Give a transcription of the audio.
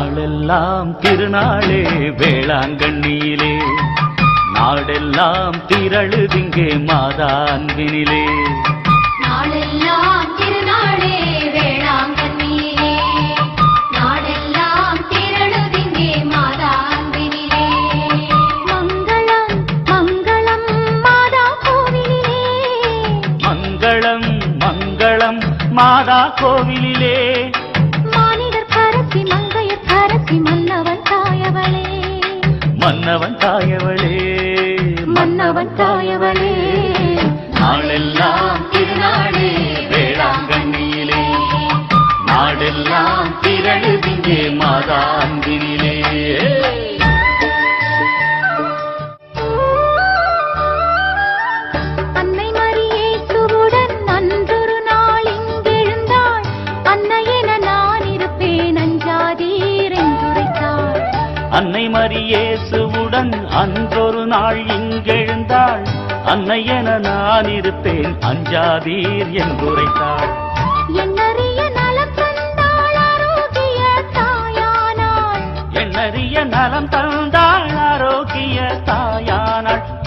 நாடெல்லாம் திருநாளே வேளாங்கண்ணியிலே. நாடெல்லாம் திரழுதிங்கே மாதா அன்பினிலே நாளெல்லாம் திருநாளே வேளாங்கண்ணியிலே. நாடெல்லாம் திரளுதிங்கே மாதா அன்பினிலே மங்களம் மங்களம் மாதா கோவிலிலே மங்களம் மங்களம் மாதா கோவிலிலே மானிடர் கரசி கரசி மன்னவன் தாயவளே. மன்னவன் தாயவளே. மன்னவன் தாயவளே. நாளெல்லாம் திருநாளே வேளாங்கண்ணியிலே. நாடெல்லாம் திரழுதிங்கே மாதா. அன்னை மரியேசுவுடன் அன்றொரு நாள் இங்கெழுந்தாள். அன்னையென நான் இருப்பேன் அஞ்சாதீர் என்றுரைத்தாள். எண்ணறிய நலம் தந்தாள் ஆரோக்கிய தாயானாள்.